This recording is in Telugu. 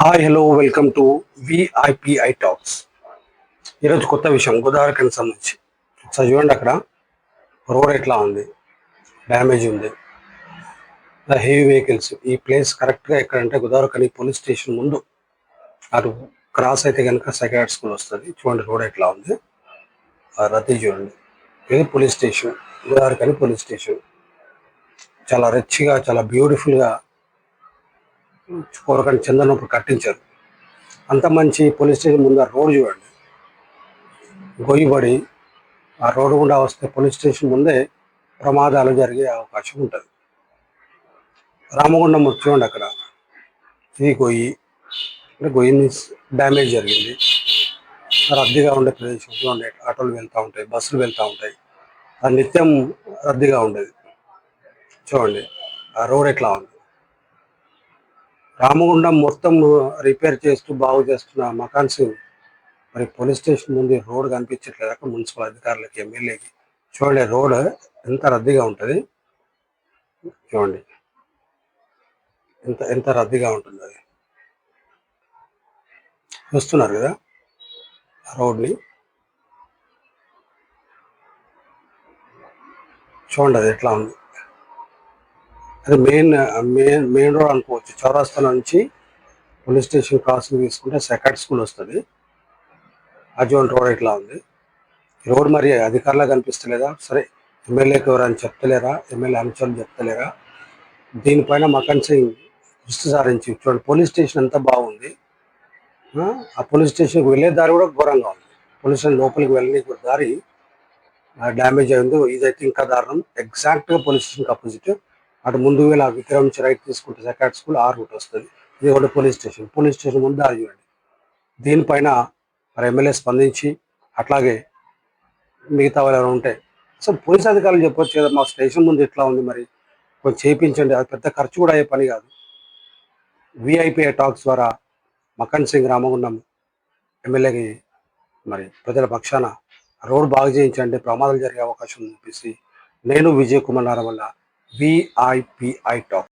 Hi hello welcome to VIPI talks ఈరోజు కొత్త విషయం గోదావరికి సంబంధించి. ఒకసారి చూడండి అక్కడ. రోడ్ ఎట్లా ఉంది? డ్యామేజ్ ఉంది. హెవీ వెహికల్స్ ఈ ప్లేస్ కరెక్ట్గా ఎక్కడంటే గోదావరికని పోలీస్ స్టేషన్ ముందు. అటు క్రాస్ అయితే కనుక సెకండ్ స్కూల్ వస్తుంది. చూడండి రోడ్ ఎట్లా ఉంది? రద్దీ చూడండి. ఇది police station Godavarikhani police station చాలా రిచ్గా చాలా బ్యూటిఫుల్గా కోరకని చందనప్పుడు కట్టించారు. అంత మంచి పోలీస్ స్టేషన్ ముందు ఆ రోడ్డు చూడండి. గొయ్యబడి ఆ రోడ్డు గుండా వస్తే పోలీస్ స్టేషన్ ముందే ప్రమాదాలు జరిగే అవకాశం ఉంటుంది. రామగుండం చూడండి అక్కడ. ఇది గొయ్యి అంటే గొయ్యి డ్యామేజ్ జరిగింది. రద్దీగా ఉండే ప్రదేశం చూడండి. ఆటోలు వెళ్తూ ఉంటాయి బస్సులు వెళ్తూ ఉంటాయి. అది నిత్యం రద్దీగా ఉండేది. చూడండి ఆ రోడ్ ఎట్లా ఉంది? రామగుండం మొత్తం రిపేర్ చేస్తూ బాగు చేస్తున్న మకాన్స్ మరి పోలీస్ స్టేషన్ ముందు రోడ్ కనిపించట్లేదు. అక్కడ మున్సిపల్ అధికారులకి ఎమ్మెల్యేకి. చూడండి రోడ్ ఎంత రద్దీగా ఉంటుంది. చూడండి. ఎంత ఎంత రద్దీగా ఉంటుంది అది. చూస్తున్నారు కదా ఆ రోడ్ని. చూడండి అది ఎట్లా ఉంది. అది మెయిన్ మెయిన్ మెయిన్ రోడ్ అనుకోవచ్చు. చౌరాస్తా నుంచి పోలీస్ స్టేషన్ క్రాసింగ్ తీసుకుంటే సెకండ్ స్కూల్ వస్తుంది. అజోన్ రోడ్ ఇట్లా ఉంది. రోడ్ మరి అధికారులకు కనిపిస్తలేదా? సరే ఎమ్మెల్యేకి ఎవరైనా చెప్తలేరా? ఎమ్మెల్యే అంశాలు చెప్తలేరా? దీనిపైన మకన్ సింగ్ దృష్టి సారించి చూడండి పోలీస్ స్టేషన్ అంతా బాగుంది. ఆ, ఆ పోలీస్ స్టేషన్కి వెళ్ళే దారి కూడా ఘోరంగా ఉంది. పోలీస్ స్టేషన్ లోపలికి వెళ్ళని దారి డ్యామేజ్ అయింది ఇదైతే ఇంకా దారుణం. ఎగ్జాక్ట్గా పోలీస్ స్టేషన్కి అపోజిట్ అటు ముందు వేళ విక్రమ్ నుంచి రైట్ తీసుకుంటే సెకండ్ స్కూల్ ఆ రూట్ వస్తుంది. ఇది కూడా పోలీస్ స్టేషన్. పోలీస్ స్టేషన్ ముందు దారి చూడండి. దీనిపైన మరి ఎమ్మెల్యే స్పందించి అట్లాగే మిగతా వాళ్ళు ఎవరైనా ఉంటే సో పోలీస్ అధికారులు చెప్పొచ్చు కదా మా స్టేషన్ ముందు ఎట్లా ఉంది మరి? కొంచెం చేయించండి. అది పెద్ద ఖర్చు కూడా అయ్యే పని కాదు. విఐపీ టాక్స్ ద్వారా మకన్ సింగ్ రామగుండం ఎమ్మెల్యేకి మరి ప్రజల పక్షాన రోడ్ బాగు చేయించండి. ప్రమాదాలు జరిగే అవకాశం ఉంది. నేను విజయ్ కుమార్ నారవల్ల విఐపిఐ టాక్